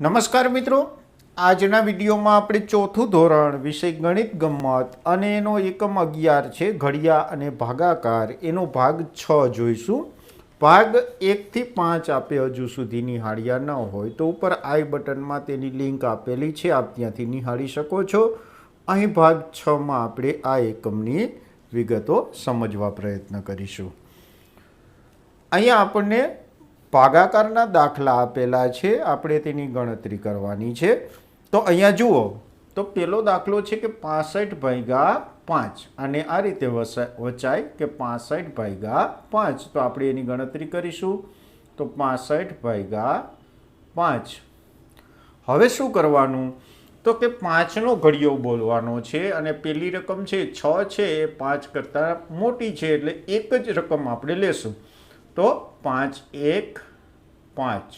નમસ્કાર મિત્રો. આજના વિડીયોમાં આપણે ચોથું ધોરણ વિષય ગણિત ગમ્મત અને એનો એકમ અગિયાર છે ઘડિયા અને ભાગાકાર. એનો ભાગ છ જોઈશું. ભાગ એકથી પાંચ આપે હજુ સુધી નિહાળ્યા ન હોય તો ઉપર આઈ બટનમાં તેની લિંક આપેલી છે, આપ ત્યાંથી નિહાળી શકો છો. અહીં ભાગ છમાં આપણે આ એકમની વિગતો સમજવા પ્રયત્ન કરીશું. અહીંયા આપણને ભાગાકારના દાખલા આપેલા છે. આપણે તેની ગણતરી કરવાની છે. તો અહીંયા જુઓ, તો પેલો દાખલો છે કે પાસઠ ભાગ્યા પાંચ. અને આ રીતે વચાય કે પાસઠ ભાગ્યા પાંચ. તો આપણે એની ગણતરી કરીશું. તો પાસઠ ભાગ્યા પાંચ. હવે શું કરવાનું? તો કે પાંચનો ઘડિયો બોલવાનો છે અને પેલી રકમ છે છ છે, એ પાંચ કરતાં મોટી છે. એટલે એક જ રકમ આપણે લેશું. તો પાંચ એક પાંચ.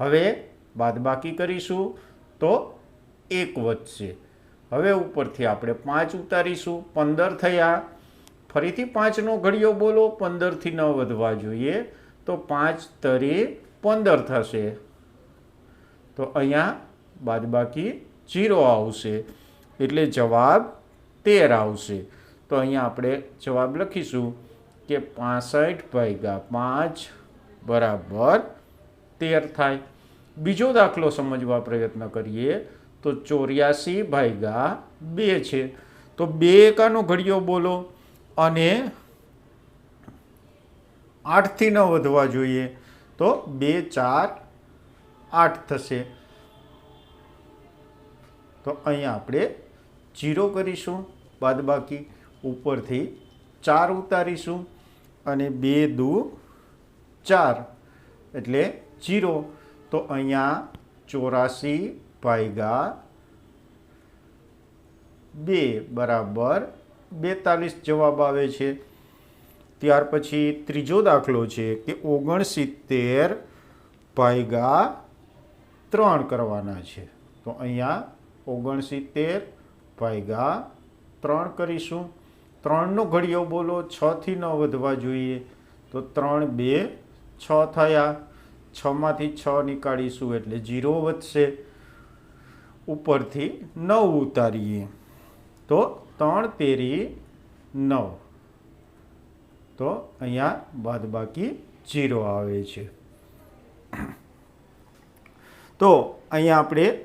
હવે બાદબાકી કરીશું તો એક વધશે. હવે ઉપરથી આપણે પાંચ ઉતારીશું, પંદર થયા. ફરીથી પાંચનો ઘડિયો બોલો, પંદરથી ન વધવા જોઈએ. તો પાંચ તરી પંદર થશે. તો અહીંયા બાદબાકી જીરો આવશે. એટલે જવાબ તેર આવશે. તો અહીંયા આપણે જવાબ લખીશું. કે પાસઠ ભાગ્યા પાંચ બરાબર તેર થાય. બીજો દાખલો સમજવા પ્રયત્ન કરીએ તો ચોર્યાસી ભાગ્યા બે છે. તો બે એકાનો ઘડિયો બોલો અને આઠથી ન વધવા જોઈએ તો બે ચાર આઠ થશે. તો અહીંયા આપણે જીરો કરીશું. બાદબાકી ઉપરથી ચાર ઉતારીશું. અને બે દુ ચાર એટલે જીરો. તો અહીંયા ચોરાસી ભાગ્યા બે બરાબર બેતાલીસ જવાબ આવે છે. ત્યાર પછી ત્રીજો દાખલો છે કે ઓગણસિત્તેર ભાગ્યા ત્રણ કરવાના છે. તો અહીંયા ઓગણસિત્તેર ભાગ્યા ત્રણ કરીશું. ત્રણનો ઘડિયો બોલો, છથી ન વધવા જોઈએ. તો ત્રણ, બે, છ થયા. છમાંથી છ નીકાળીશું એટલે જીરો વધશે. ઉપરથી નવ ઉતારીએ. તો ત્રણ તેરી નવ. તો અહીંયા બાદબાકી જીરો આવે છે. તો અહીંયા આપણે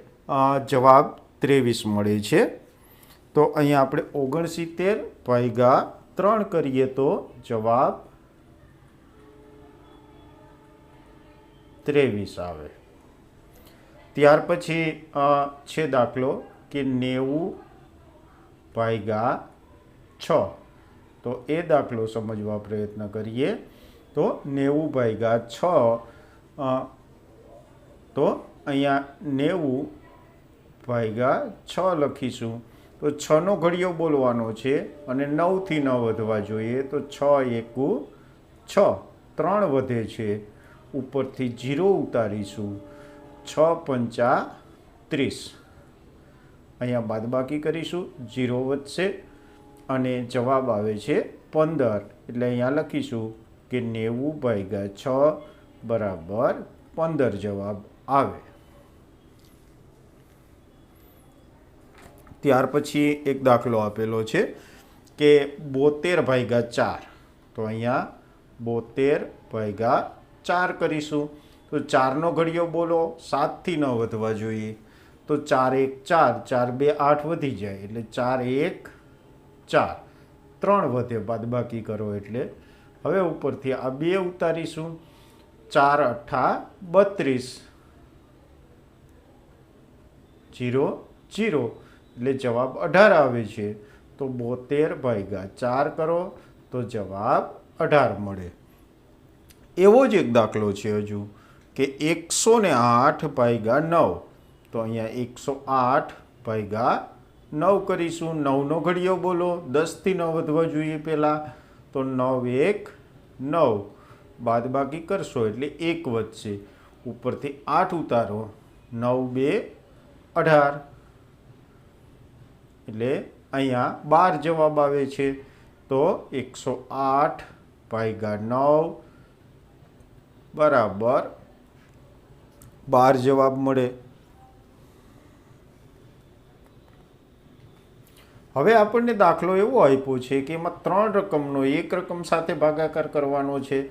જવાબ ત્રેવીસ મળે છે. તો અહીંયા આપણે ઓગણસિત્તેર ભાગ્યા ત્રણ કરીએ તો જવાબ ત્રેવીસ આવે. ત્યાર પછી છે દાખલો કે નેવું ભાગ્યા છ. તો એ દાખલો સમજવા પ્રયત્ન કરીએ. તો નેવું ભાગ્યા છ તો અહીંયા નેવું ભાગ્યા છ લખીશું. તો છનો ઘડિયો બોલવાનો છે અને નવથી ન વધવા જોઈએ તો છ એકુ છ. ત્રણ વધે છે. ઉપરથી જીરો ઉતારીશું. છ પંચા ત્રીસ. અહીંયા બાદબાકી કરીશું. જીરો વધશે અને જવાબ આવે છે પંદર. એટલે અહીંયા લખીશું કે નેવું ભાગ્યા છ બરાબર પંદર જવાબ આવે. ત્યાર પછી એક દાખલો આપેલો છે કે બોતેર ભાગ્યા ચાર. તો અહીંયા બોતેર ભાગ્યા ચાર કરીશું. તો ચારનો ઘડિયો બોલો, સાતથી ન વધવા જોઈએ. તો ચાર એક ચાર ચાર બે આઠ વધી જાય એટલે ચાર એક ચાર. ત્રણ વધે બાદબાકી કરો એટલે હવે ઉપરથી આ બે ઉતારીશું. ચાર અઠ્ઠા બત્રીસ. Zero zero. એટલે જવાબ અઢાર આવે છે. તો બોતેર ભાગ્યા ચાર કરો, તો જવાબ અઢાર મળે. એવો જ એક દાખલો છે હજુ, કે એકસો ને આઠ ભાગ્યા નવ. તો અહીંયા એકસો આઠ ભાગ્યા નવ કરીશું. નવનો ઘડિયો બોલો, દસથી નવ વધવા જોઈએ પહેલાં. તો નવ એક નવ. બાદબાકી કરશો એટલે એક વધશે. ઉપરથી આઠ ઉતારો. નવ બે અઢાર. એટલે અહીંયા બાર જવાબ આવે છે. તો એકસો આઠ ભાગ્યા નવ બરાબર બાર જવાબ મળે. હવે આપણને દાખલો એવો આપ્યો છે કે એમાં ત્રણ રકમનો એક રકમ સાથે ભાગાકાર કરવાનો છે.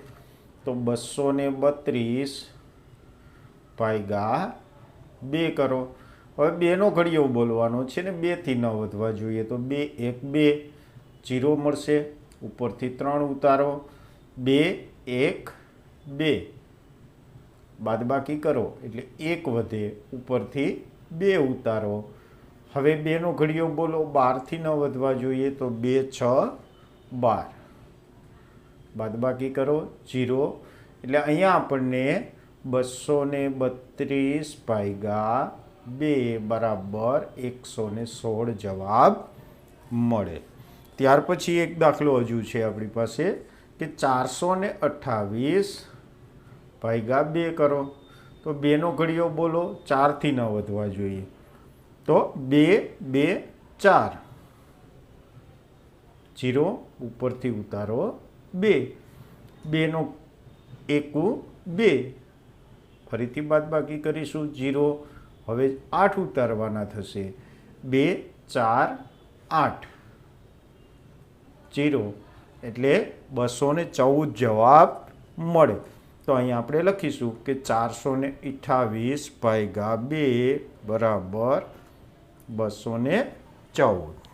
તો બસો ને બત્રીસ ભાગ્યા બે કરો. હવે બેનો ઘડિયો બોલવાનો છે ને બેથી ન વધવા જોઈએ તો બે, એક, બે, જીરો મળશે. ઉપરથી ત્રણ ઉતારો. બે, એક, બે. બાદબાકી કરો એટલે એક વધે. ઉપરથી બે ઉતારો. હવે બેનો ઘડિયો બોલો. બારથી ન વધવા જોઈએ તો બે, છ, બાર. બાદબાકી કરો. જીરો. એટલે અહીંયા આપણને બસો ને બત્રીસ ભાગ્યા બે બરાબર એકસો ને સોળ જવાબ મળે. ત્યાર પછી એક દાખલો હજુ છે આપણી પાસે કે ચારસો ને અઠ્ઠાવીસ ભાગ્યા બે કરો. તો બેનો ઘડિયો બોલો, ચારથી ન વધવા જોઈએ. તો બે બે, ચાર. જીરો, ઉપરથી ઉતારો, બે. બેનો એકુ, બે. ફરીથી બાદબાકી કરીશું. જીરો હવે આઠ ઉતારવાના થશે. બે, ચાર, આઠ. જીરો. એટલે બસો ને ચૌદ જવાબ મળે. તો અહીંયા આપણે લખીશું કે ચારસો ને અઠ્ઠાવીસ ભાગ્યા બે બરાબર બસો ને ચૌદ.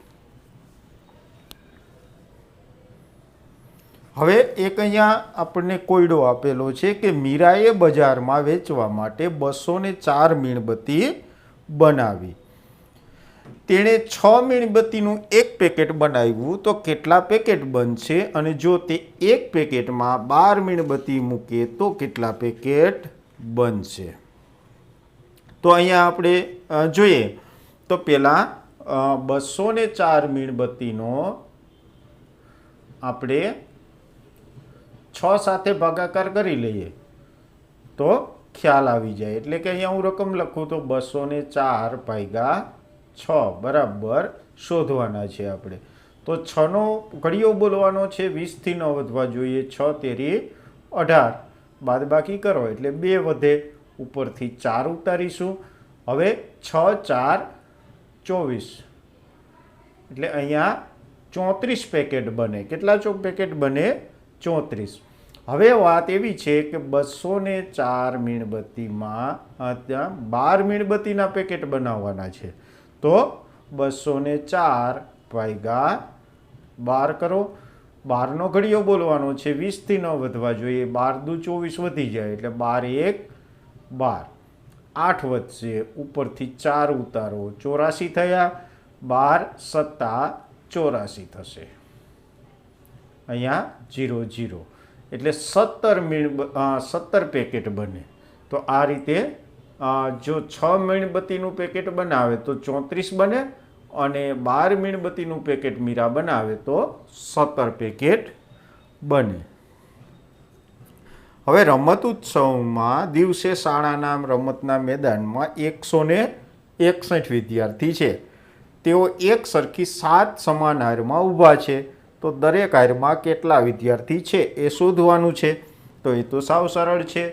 હવે એક અહીંયા આપણને કોયડો આપેલો છે કે મીરાએ બજારમાં વેચવા માટે બસો ને ચાર મીણબત્તી બનાવી. તેણે છ મીણબત્તીનું એક પેકેટ બનાવ્યું તો કેટલા પેકેટ બનશે? અને જો તે એક પેકેટમાં બાર મીણબત્તી મૂકે તો કેટલા પેકેટ બનશે? તો અહીંયા આપણે જોઈએ. તો પહેલાં બસો ને ચાર મીણબત્તીનો આપણે છ સાથે ભાગાકાર કરી લઈએ, તો ખ્યાલ આવી જાય. એટલે કે અહીંયા હું રકમ લખું તો બસો ને ચાર ભાગ્યા છ બરાબર શોધવાના છે આપણે. તો છનો ઘડિયો બોલવાનો છે, વીસથી ન વધવા જોઈએ, છ તેરી અઢાર. બાદબાકી કરો, એટલે બે વધે, ઉપરથી ચાર ઉતારીશું. હવે છ, ચાર, ચોવીસ. એટલે અહીંયા ચોત્રીસ પેકેટ બને. કેટલા ચોક પેકેટ બને? ચોત્રીસ. હવે વાત એવી છે કે બસો ને ચાર મીણબત્તીમાં ત્યાં બાર મીણબત્તીના પેકેટ બનાવવાના છે. તો બસો ને ચાર ભાગ્યા બાર કરો. બારનો ઘડિયો બોલવાનો છે, વીસથી ન વધવા જોઈએ. બાર દુ ચોવીસ વધી જાય એટલે બાર એક, બાર. આઠ વધશે, ઉપરથી ચાર ઉતારો, ચોરાસી થયા. બાર સત્તા ચોરાસી થશે. અહીંયા જીરો જીરો. એટલે સત્તર મીણ સત્તર પેકેટ બને. તો આ રીતે જો છ મીણબત્તીનું પેકેટ બનાવે તો ચોત્રીસ બને અને બાર મીણબત્તીનું પેકેટ મીરા બનાવે તો સત્તર પેકેટ બને. હવે રમત ઉત્સવમાં દિવસે શાળાના રમતના મેદાનમાં એકસો ને એકસઠ વિદ્યાર્થી છે. તેઓ એક સરખી સાત સમાન હારમાં ઊભા છે. તો દરેક આયરમાં કેટલા વિદ્યાર્થી છે એ શોધવાનું છે. તો એ તો સાવ સરળ છે.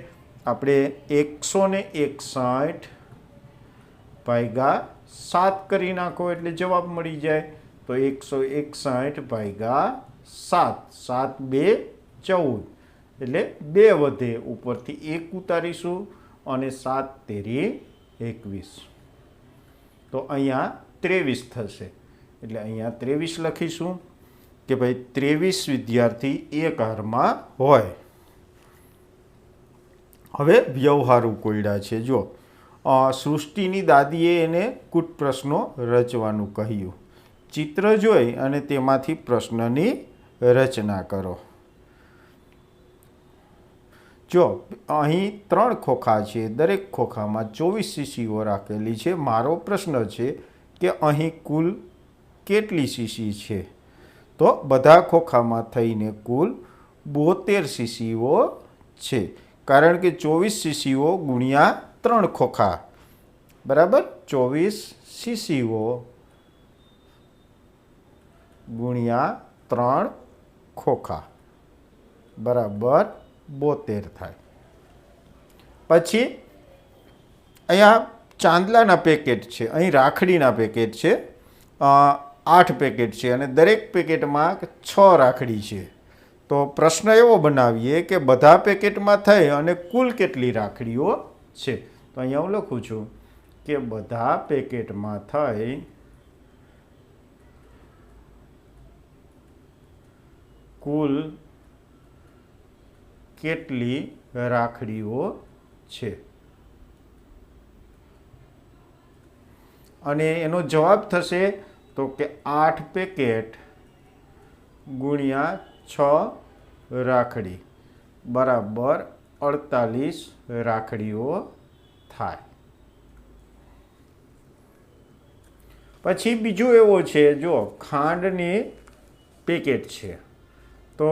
આપણે એકસો ને એકસઠ ભાગ્યા સાત કરી નાખો એટલે જવાબ મળી જાય. તો એકસો એકસઠ ભાગ્યા સાત. સાત બે ચૌદ. એટલે બે વધે. ઉપરથી એક ઉતારીશું અને સાત તેરી એકવીસ. તો અહીંયા ત્રેવીસ થશે. એટલે અહીંયા ત્રેવીસ લખીશું. કે ભાઈ ત્રેવીસ વિદ્યાર્થી એક હારમાં હોય. હવે વ્યવહારુ કોયડા છે જો સૃષ્ટિની દાદીએ એને કૂટ પ્રશ્નો રચવાનું કહ્યું. ચિત્ર જોઈ અને તેમાંથી પ્રશ્નની રચના કરો. જો, અહીં ત્રણ ખોખા છે, દરેક ખોખામાં ચોવીસ સીસીઓ રાખેલી છે. મારો પ્રશ્ન છે કે અહીં કુલ કેટલી સીસી છે? તો બધા ખોખામાં થઈને કુલ બોતેર સીસીઓ છે. કારણ કે ચોવીસ સીસીઓ ગુણ્યા ત્રણ ખોખા. બરાબર? ચોવીસ સીસીઓ ગુણ્યા ત્રણ ખોખા. બરાબર? બોતેર થાય. પછી અહીંયા ચાંદલાના પેકેટ છે, અહીં રાખડીના પેકેટ છે. આઠ પેકેટ છે અને દરેક પેકેટમાં છ રાખડી છે. તો પ્રશ્ન એવો બનાવીએ કે બધા પેકેટમાં થઈ અને કુલ કેટલી રાખડીઓ છે? તો અહીંયા હું લખું છું કે બધા પેકેટમાં થઈ કુલ કેટલી રાખડીઓ છે? અને એનો જવાબ થશે તો કે આઠ પેકેટ ગુણ્યા છ રાખડી. બરાબર અડતાલીસ રાખડીઓ થાય. પછી બીજું એવો છે, જો ખાંડની પેકેટ છે, તો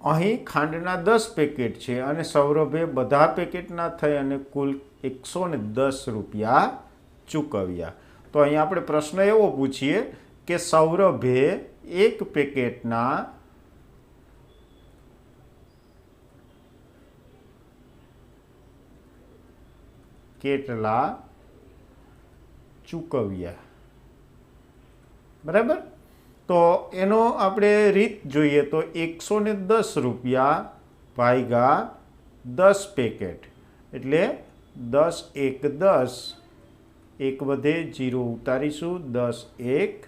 અહીં ખાંડના દસ પેકેટ છે અને સૌરભે બધા પેકેટના થઈ અને કુલ એકસો દસ રૂપિયા ચૂકવ્યા. તો અહીં આપણે પ્રશ્ન એવો પૂછીએ કે સૌરભે એક પેકેટના કેટલા ચૂકવ્યા? બરાબર? તો એનો આપણે રીત જોઈએ તો એકસો ને દસ રૂપિયા ભાગ્યા દસ પેકેટ. એટલે દસ એક દસ એક વધે જીરો ઉતારીશું, દસ એક,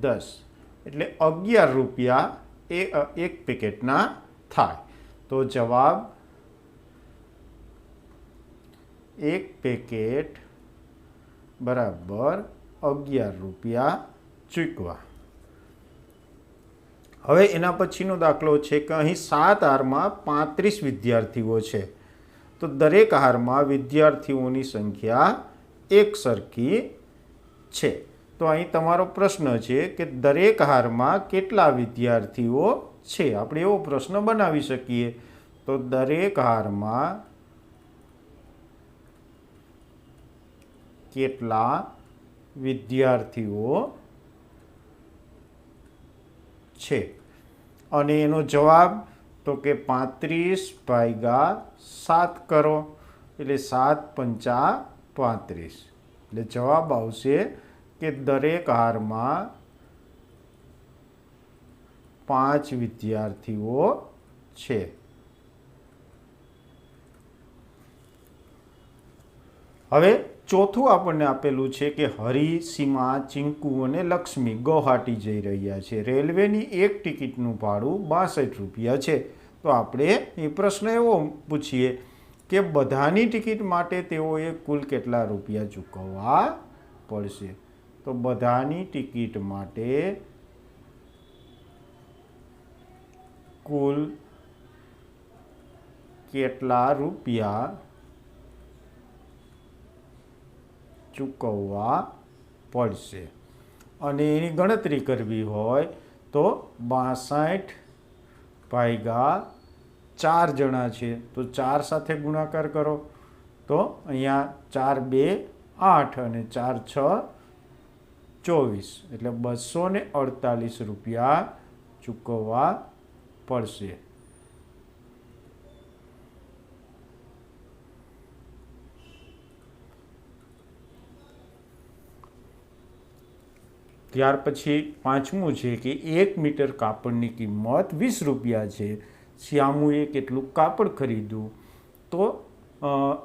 દસ. એટલે અગિયાર રૂપિયા એ એક પેકેટના થાય. તો જવાબ એક પેકેટ બરાબર અગિયાર રૂપિયા ચૂકવા. હવે એના પછીનો દાખલો છે કે અહીં સાત હારમાં પાંત્રીસ વિદ્યાર્થીઓ છે. તો દરેક હારમાં વિદ્યાર્થીઓની સંખ્યા એક સરખી છે. તો અહીં તમારો પ્રશ્ન છે કે દરેક હારમાં કેટલા વિદ્યાર્થીઓ છે? આપણે એવો પ્રશ્ન બનાવી શકીએ. તો દરેક હારમાં કેટલા વિદ્યાર્થીઓ છે? અને એનો જવાબ તો કે પાંત્રીસ ભાગ્યા સાત કરો. એટલે સાત પંચા પાંત્રીસ. એટલે જવાબ આવશે કે દરેક હારમાં પાંચ વિદ્યાર્થીઓ છે. હવે ચોથું આપણને આપેલું છે કે હરી, સીમા, ચિંકુ અને લક્ષ્મી ગૌહાટી જઈ રહ્યા છે. રેલવેની એક ટિકિટનું ભાડું બાસઠ રૂપિયા છે. તો આપણે એ પ્રશ્ન એવો પૂછીએ કે બધાની ટિકિટ માટે તેઓએ કુલ કેટલા રૂપિયા ચૂકવવા પડશે? તો બધાની ટિકિટ માટે કુલ કેટલા રૂપિયા ચૂકવવા પડશે? અને એની ગણતરી કરવી હોય તો બાસઠ ભાગ્યા ચાર જણા છે તો ચાર સાથે ગુણાકાર કરો. તો અહીંયા ચાર બે આઠ અને ચાર છ ચોવીસ. એટલે બસો ને અડતાલીસ રૂપિયા ચૂકવવા પડશે. ત્યાર પછી પાંચમું છે કે એક મીટર કાપડની કિંમત વીસ રૂપિયા છે. શ્યામુએ કેટલું કાપડ ખરીદ્યું? તો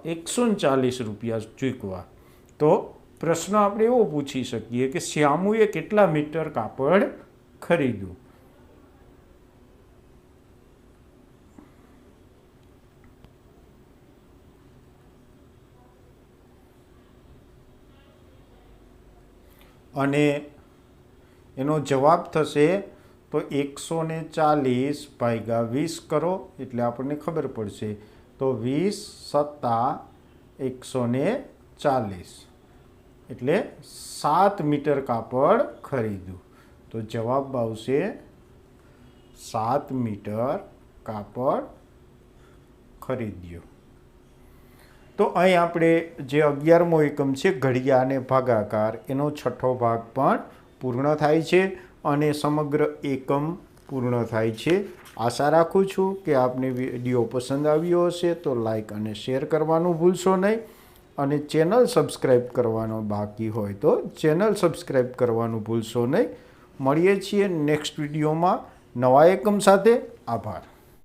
એકસો ચાલીસ રૂપિયા ચૂકવા. તો પ્રશ્ન આપણે એવો પૂછી શકીએ કે શ્યામુએ કેટલા મીટર કાપડ ખરીદ્યું? અને એનો જવાબ થશે તો એકસો ને ચાલીસ ભાગ્યા વીસ કરો, એટલે આપણને ખબર પડશે. તો વીસ સત્તા એકસો ને ચાલીસ. એટલે સાત મીટર કાપડ ખરીદ્યું તો જવાબ આવશે સાત મીટર કાપડ ખરીદ્યું. તો અહીં આપણે જે અગિયારમો એકમ છે ઘડિયા અને ભાગાકાર, એનો છઠ્ઠો ભાગ પણ પૂર્ણ થાય છે. અને સમગ્ર એકમ પૂર્ણ થાય છે. આશા રાખું છું કે આપને વીડિયો પસંદ આવ્યો હશે તો લાઈક અને શેર કરવાનું ભૂલશો નહીં. અને ચેનલ સબસ્ક્રાઈબ કરવાનો બાકી હોય તો ચેનલ સબસ્ક્રાઈબ કરવાનું ભૂલશો નહીં. મળીએ છીએ નેક્સ્ટ વિડીયોમાં. નવા એકમ સાથે. આભાર.